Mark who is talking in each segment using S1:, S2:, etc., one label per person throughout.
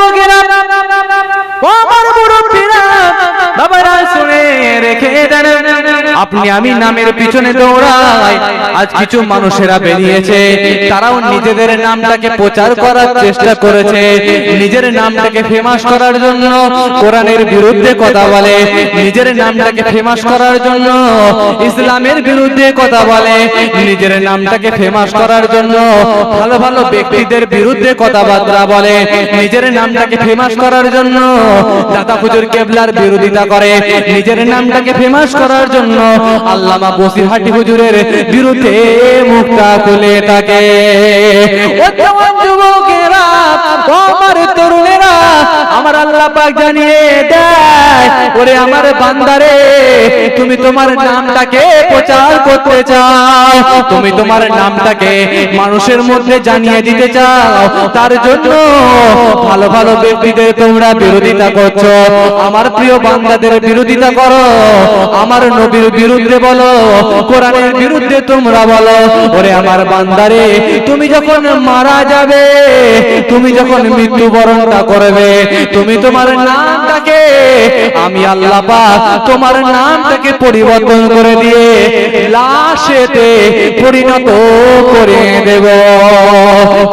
S1: যুবকেরা আপনি আমি নামের পিছনে দৌড়াই। আজ কিছু মানুষেরা বেরিয়েছে। তারাও নিজেদের নামটাকে প্রচার করার চেষ্টা করেছে। নিজের নামটাকে ফেমাস করার জন্য কোরআনের বিরুদ্ধে কথা বলে। নিজের নামটাকে ফেমাস করার জন্য ইসলামের বিরুদ্ধে কথা বলে। নিজের নামটাকে ফেমাস করার জন্য ভালো ভালো ব্যক্তিদের বিরুদ্ধে কথাবার্তা বলে। নিজের নামটাকে ফেমাস করার জন্য দাদা হুজুর কেবলার বিরোধিতা করে। নিজের নামটাকে ফেমাস করার জন্য আল্লামা বসিরহাটি হুজুরের বিরুদ্ধে মুখটা খুলে থাকে। তরুণেরা আমার আল্লাহ পাক জানিয়ে দেয়, ওরে আমার বান্দারে, তুমি তোমার নামটাকে প্রচার করতে চাও, তুমি তোমার নামটাকে মানুষের মধ্যে জানিয়ে দিতে চাও, তার জন্য ভালো ভালো ব্যক্তিদের তোমরা বিরোধিতা করছ, আমার প্রিয় বান্দাদের বিরোধিতা করো, আমার নবীর বিরুদ্ধে বলো, কোরআনের বিরুদ্ধে তোমরা বলো, ওরে আমার বান্দারে, তুমি যখন মারা যাবে, তুমি যখন মৃত্যুবরণটা করবে তুমি তোমার নামটাকে আমি আল্লাহ পাক তোমার নামটাকে পরিবর্তন করে দিয়ে লাশেতে পরিণত করে দেব।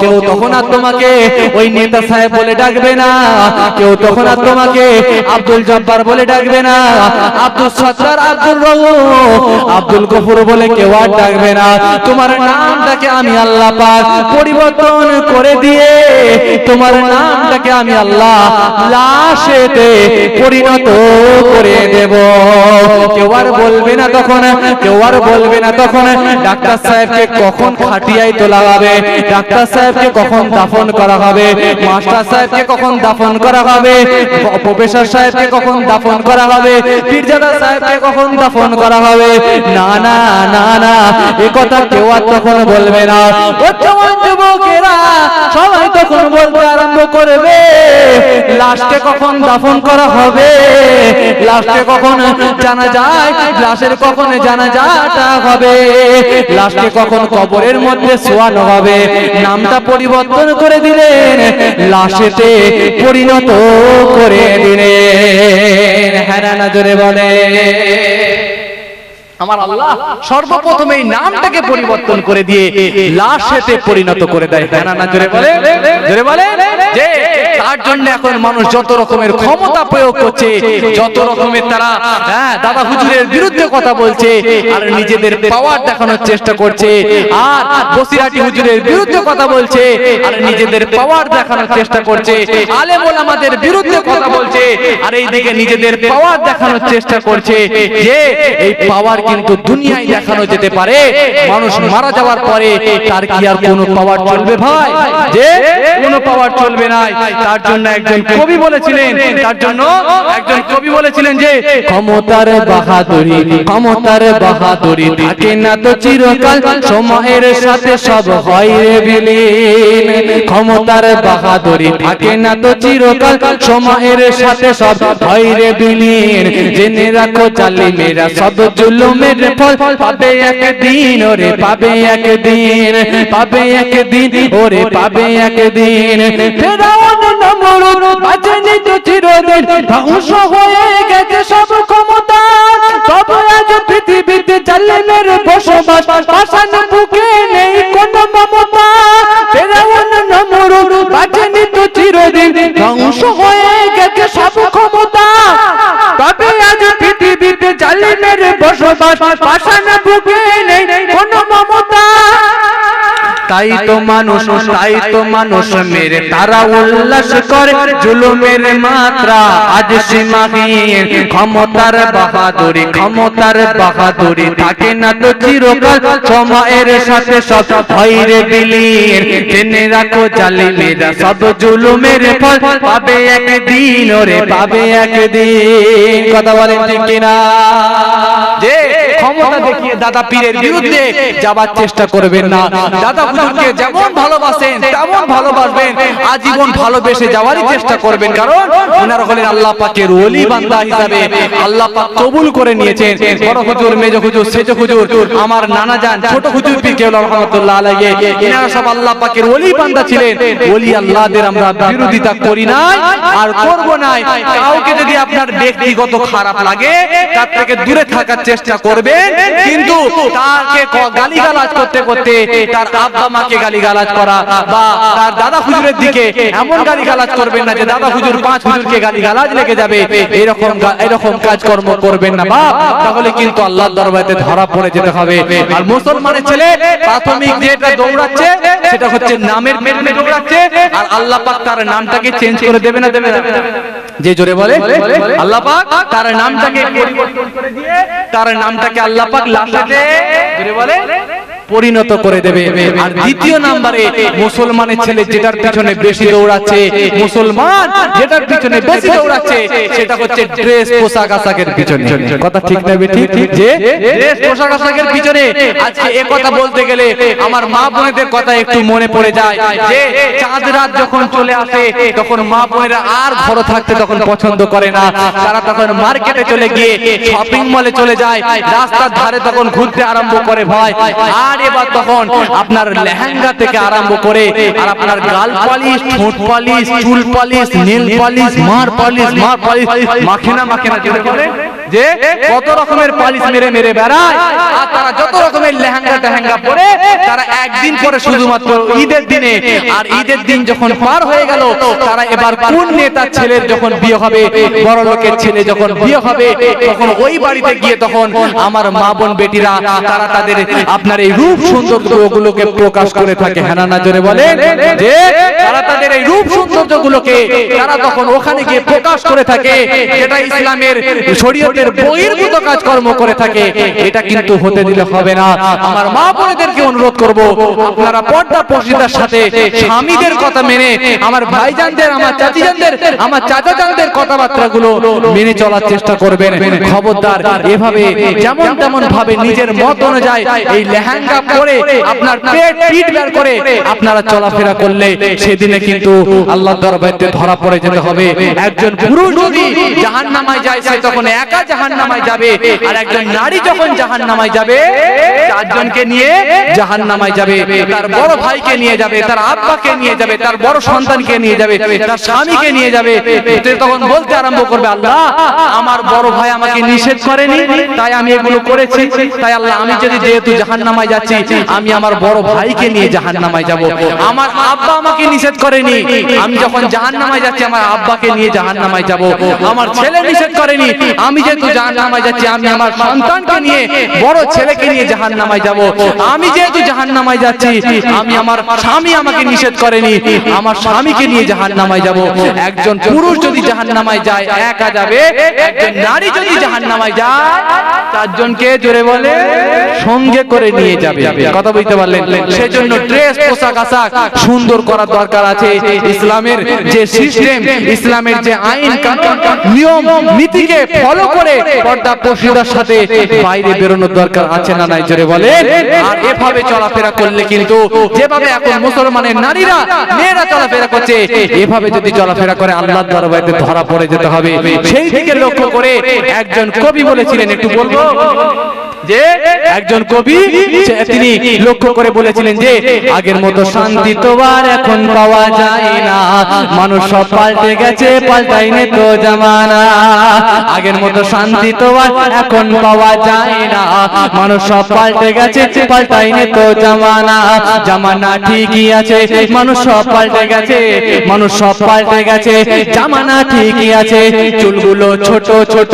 S1: কেউ তখন আর তোমাকে ওই নেতা সাহেব বলে ডাকবে না, কেউ তখন আর তোমাকে আব্দুল জব্বার বলে ডাকবে না, আব্দুল সত্তার আব্দুল রহু আব্দুল গফুর বলে কেউ আর ডাকবে না। তোমার নামটাকে আমি আল্লাহ পাক পরিবর্তন করে দিয়ে, তোমার নামটাকে আমি আল্লাহ লাশেতে পরিণত করে দেব। কেউ আর বলবে না তখন, কেউ আর বলবে না তখন ডাক্তার সাহেবকে কখন তোলা হবে? ডাক্তার সাহেবকে কখন দাফন করা হবে? মাস্টার সাহেবকে কখন দাফন করা হবে? প্রফেসর সাহেবকে কখন দাফন করা হবে? পীরজাদা সাহেবকে কখন দাফন করা হবে? না না না না, এ কথা কেউ আর তখন বলবে না। সবাই তখন বলতে আরম্ভ করবে। লাশকে কখন দাফন করা হবে? লাশকে কখন জানা যায় লাশের কখন জানা যাটা হবে? লাশকে কখন কবরের মধ্যে শোয়ানো হবে? নামটা পরিবর্তন করে দিলেন। লাশেতে পরিণত করে দিলেন। হ্যাঁ না জোরে বলে আমার আল্লাহ সর্বপ্রথম এই নামটাকে পরিবর্তন করে দিয়ে লাশেতে পরিণত করে দেয়। হ্যাঁ না? জোরে বলে? জোরে বলে? যে তার জন্য এখন মানুষ যত রকমের ক্ষমতা প্রয়োগ করছে, যত রকমের তারা হ্যাঁ দাদা হুজুরের বিরুদ্ধে কথা বলছে, আর নিজেদের পাওয়ার দেখানোর চেষ্টা করছে, আর বসিরাটি হুজুরের বিরুদ্ধে কথা বলছে, আর নিজেদের পাওয়ার দেখানোর চেষ্টা করছে, আলেম ওলামাদের বিরুদ্ধে কথা বলছে, আর এইদিকে নিজেদের পাওয়ার দেখানোর চেষ্টা করছে, যে এই পাওয়ার কিন্তু দুনিয়ায় দেখানো যেতে পারে, মানুষ মারা যাওয়ার পরে তার কি আর কোনো পাওয়ার চলবে ভাই? যে কোনো পাওয়ার চলবে না। তার জন্য একজন কবি বলেছিলেন, তার জন্য একজন কবি বলেছিলেন যে, ক্ষমতার বাহাদুরি ক্ষমতার বাহাদুরি থাকে না তো চিরকাল, সময়ের সাথে সব হয় রে বিলীন। ক্ষমতার বাহাদুরি থাকে না তো চিরকাল, সময়ের সাথে সব হয় রে বিলীন। জেনে রাখো জালিমেরা সব জুলুমের ফল পাবে একদিন, ওরে পাবে একদিন পাবে একদিন, ওরে পাবে একদিন। ধ্বংস হয়ে গেছে সব ক্ষমতা। আজ পৃথিবীতে বসবাস বসবাস পাষাণ তাই তো মানুষ, তাই তো মানুষ, মেরে তারা উল্লাস করে, জুলুমের মাত্রা আজ সীমা সীমাহীন। ক্ষমতার বাহাদুরি ক্ষমতার বাহাদুরি, থাকে না তো চিরকাল, সময়ের সাথে সব ভৈরে বিলীন। জেনে রাখো জালিমেরা, সব জুলুমের ফল পাবে একদিন, ওরে পাবে একদিন। কথা বলেন ঠিক কিনা? ক্ষমতা দেখিয়ে দাদা পীরের বিরুদ্ধে যাবার চেষ্টা করবেন না। দাদা হুজুরকে যেমন ভালোবাসেন, তেমন ভালোবাসবেন। আজীবন ভালোবেসে যাওয়ারই চেষ্টা করবেন, কারণ ওনারা হলেন আল্লাহ পাকের ওলি বান্দা হিসাবে। আল্লাহ পাক কবুল করে নিয়েছেন। বড় হুজুর, মেজ হুজুর, সেজ হুজুর, আমার নানা জান, ছোট হুজুর পীর কেবল রহমাতুল্লাহ আলাইহি, এনারা সব আল্লাহ পাকের ওলি বান্দা ছিলেন। ওলি আল্লাহদের আমরা বিরোধিতা করি না আর করব নাই। কাউকে যদি আপনার ব্যক্তিগত খারাপ লাগে, তার থেকে দূরে থাকার চেষ্টা করবেন কিন্তু তাকে গালিগালাজ করতে করতে তার আব্বা মাকে গালিগালাজ করা বা তার দাদা হুজুরের দিকে এমন গালিগালাজ করবেন না যে দাদা হুজুর পাঁচ গালিগালাজ লেগে যাবে, এরকম এরকম কাজকর্ম করবেন না। বাপ, তাহলে কিন্তু আল্লাহর দরবারে ধরা পড়ে যেতে হবে। আর মুসলমানের ছেলে প্রাথমিক যেটা দৌড়াচ্ছে, সেটা হচ্ছে নামের দৌড়াচ্ছে, আর আল্লাহ পাক তার নামটাকে চেঞ্জ করে দেবে না দেবে না? যে জোরে বলে আল্লাহ পাক তার নামটাকে পরিবর্তন করে দিয়ে তার নামটাকে আল্লাহ পাক লাশেতে জোরে বলে পরিণত করে দেবে। আর দ্বিতীয় নাম্বারে মুসলমানের ছেলে যেটার পিছনে বেশি দৌড়াচ্ছে মুসলমান যেটার পিছনে বেশি দৌড়াচ্ছে সেটা হচ্ছে ড্রেস পোশাক আশাকের পিছনে। কথা ঠিক না ঠিক যে ড্রেস পোশাক আশাকের পিছনে আজকে এ কথা বলতে গেলে আমার মা বোনেদের কথা একটু মনে পড়ে যায়। যে চাঁদ রাত যখন চলে আসে তখন মা বোনেরা আর ঘরে থাকতে তখন পছন্দ করে না। তারা তখন মার্কেটে চলে গিয়ে শপিং মলে চলে যায়। রাস্তার ধারে তখন ঘুরতে আরম্ভ করে ভয়। আর এবার তখন আপনার লেহেঙ্গা থেকে আরম্ভ করে আর আপনার গাল পালিশ, ঠোঁট পালিশ, চুল পালিশ, নীল পালিশ, মার পালিশ মার পালিশ মাখে না মাখে না যেটা বলে যে কত রকমের পালিশ মেরে মেরে বেড়ায়। আর তারা যত রকমের লেহেঙ্গা টেহেঙ্গা পরে তারা একদিন পরে শুধুমাত্র ঈদের দিনে, আর ঈদের দিন যখন পার হয়ে গেল, তারা এবার কোন নেতার ছেলের যখন বিয়ে হবে, বড় লোকের ছেলে যখন বিয়ে হবে, তখন ওই বাড়িতে গিয়ে তখন আমার মা বোন বেটিরা, তারা তাদের আপনার এই রূপ সৌন্দর্যগুলোকে প্রকাশ করে থাকে। হ্যাঁ না জোরে বলে যে তারা তাদের এই রূপ সৌন্দর্যগুলোকে তারা তখন ওখানে গিয়ে প্রকাশ করে থাকে, যেটা ইসলামের শরীয়তের বহির্ভূত কাজকর্ম করে থাকে, এটা কিন্তু হতে দিলে হবে না। আমার মা বোনেদেরকে অনুরোধ করব, আপনারা পর্দা পশিদার সাথে স্বামীদের কথা মেনে, আমার ভাইজানদের, আমার চাচিজানদের, আমার চাচাজানদের কথাবার্তাগুলো মেনে চলার চেষ্টা করবেন। খবরদার, এভাবে যেমন তেমন ভাবে নিজের মত অনুযায়ী এই লেহেঙ্গা পরে আপনার পেট পিট বের করে আপনারা চলাফেরা করলে সেদিনে কিন্তু আল্লাহ দরবারে ধরা পড়ে যেতে হবে। একজন পুরুষ যদি জাহান্নামায় যায়, সে তখন একা জাহান্নামায় যাবে আর একজন নারী যখন জাহান্নামায় যাবে চারজনকে নিয়ে জাহান্নামায় যাবে, তার বড় ভাইকে নিয়ে যাবে, তার আব্বাকে নিয়ে যাবে, তার বড় সন্তানকে নিয়ে যাবে, তার স্বামীকে নিয়ে যাবে। তখন বলতে আরম্ভ করবে, আল্লাহ, আমার বড় ভাই আমাকে নিষেধ করেনি, তাই আমি এগুলো করেছি। তাই আল্লাহ, আমি যদি যেহেতু জাহান্নামায় যাচ্ছি, আমি আমার বড় ভাইকে নিয়ে জাহান্নামায় যাব। আমার আব্বা আমাকে নিষেধ করেনি, আমি যখন জাহান্নামায় যাচ্ছি, আমার আব্বাকে নিয়ে জাহান্নামায় যাব। আমার ছেলে নিষেধ করেনি, আমি যেহেতু জাহান্নামায় যাচ্ছি, আমি আমার সন্তানকে নিয়ে, বড় ছেলেকে নিয়ে জাহান্নামায় যাব। আমি যেহেতু জাহান্নামায় যাচ্ছি, আমি আমার স্বামী আমাকে নিষেধ করেনি। আমার স্বামীকে নিয়ে জাহান্নামায় যাব। একজন পুরুষ যদি জাহান্নামায় যায়, একা যাবে। একজন নারী যদি জাহান্নামায় যায়, চারজনকে জোরে বলে সঙ্গে করে নিয়ে যাবে। কথা বুঝতে পারলেন? সেজন্য ড্রেস, পোশাক, আশাক সুন্দর করার দরকার আছে। ইসলামের যে সিস্টেম, ইসলামের যে আইন, কানুন, নিয়ম, নীতিকে ফলো করে পর্দা, পশিদার সাথে বাইরে বেরোনোর দরকার আছে না নাই? জোরে আর এভাবে চলাফেরা করলে কিন্তু যেভাবে এখন মুসলমানের নারীরা মেয়েরা চলাফেরা করছে এভাবে যদি চলাফেরা করে আল্লাহ দরবারে ধরা পড়ে যেতে হবে। সেই দিকে লক্ষ্য করে একজন কবি বলেছিলেন একটু বলব। যে একজন কবি তিনি লক্ষ্য করে বলেছিলেন যে আগের মতো শান্তি এখন পাওয়া যায় না। মানুষ সব পাল্টে গেছে তো জামানা। আগের মতো শান্তি এখন পাওয়া যায় না। মানুষ সব পাল্টে গেছে তো জামানা। জামানা ঠিকই আছে, মানুষ সব পাল্টে গেছে, মানুষ সব পাল্টে গেছে, জামানা ঠিকই আছে। চুলগুলো ছোট ছোট,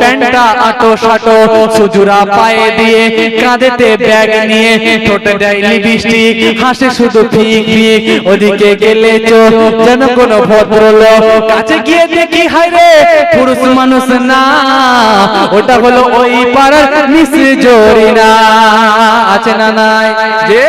S1: প্যান্টটা আটো সাটো, সুজুরা পায়ে দিয়ে কাঁধেতে ব্যাগ নিয়ে ঠোঁটে দেয় হাসে শুধু ফিক ফিক। ওদিকে গেলে যেন কোনো কাছে গিয়ে দেখি হাই রে, পুরুষ মানুষ না। ওটা হলো ওই পাড়ার মিশ্রি আছে না নাই? যে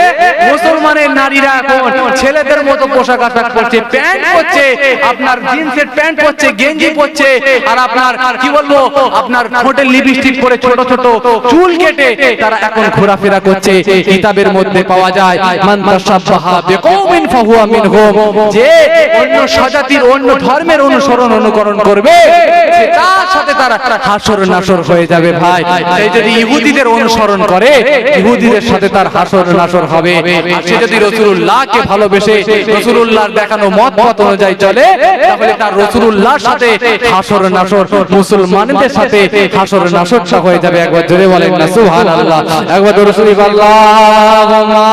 S1: মুসলমানের নারীরা এখন ছেলেদের মতো পোশাক আশাক পরছে, প্যান্ট পরছে, আপনার জিন্সের প্যান্ট পরছে, গেঞ্জি পরছে, আর আপনার, কি বলব, আপনার ঠোঁটে লিপস্টিক পরে ছোট ছোট চুল কেটে তারা এখন ঘোরাফেরা করছে। কিতাবের মধ্যে পাওয়া যায় মান তাশাব্বাহা বিকৌমিন ফাহুয়া মিনহুম যে অন্য স্বজাতির অন্য ধর্মের অনুসরণ অনুকরণ করবে তার সাথে তারা হাসর নাসর হয়ে যাবে ভাই। সেই যদি ইহুদিদের অনুসরণ করে ইহুদিদের সাথে তার হাসর নাসর হবে। সে যদি রসুলুল্লাহকে ভালোবেসে রসুলুল্লাহর দেখানো মত পথ অনুযায়ী চলে তাহলে তার রসুলুল্লাহর সাথে হাসর নাসর মুসলমানদের সাথে হাসর নাসরটা হয়ে যাবে একবার। জোরে বলেন না। সুবহানাল্লাহ একবার দরুদ শরীফ আল্লাহুম্মা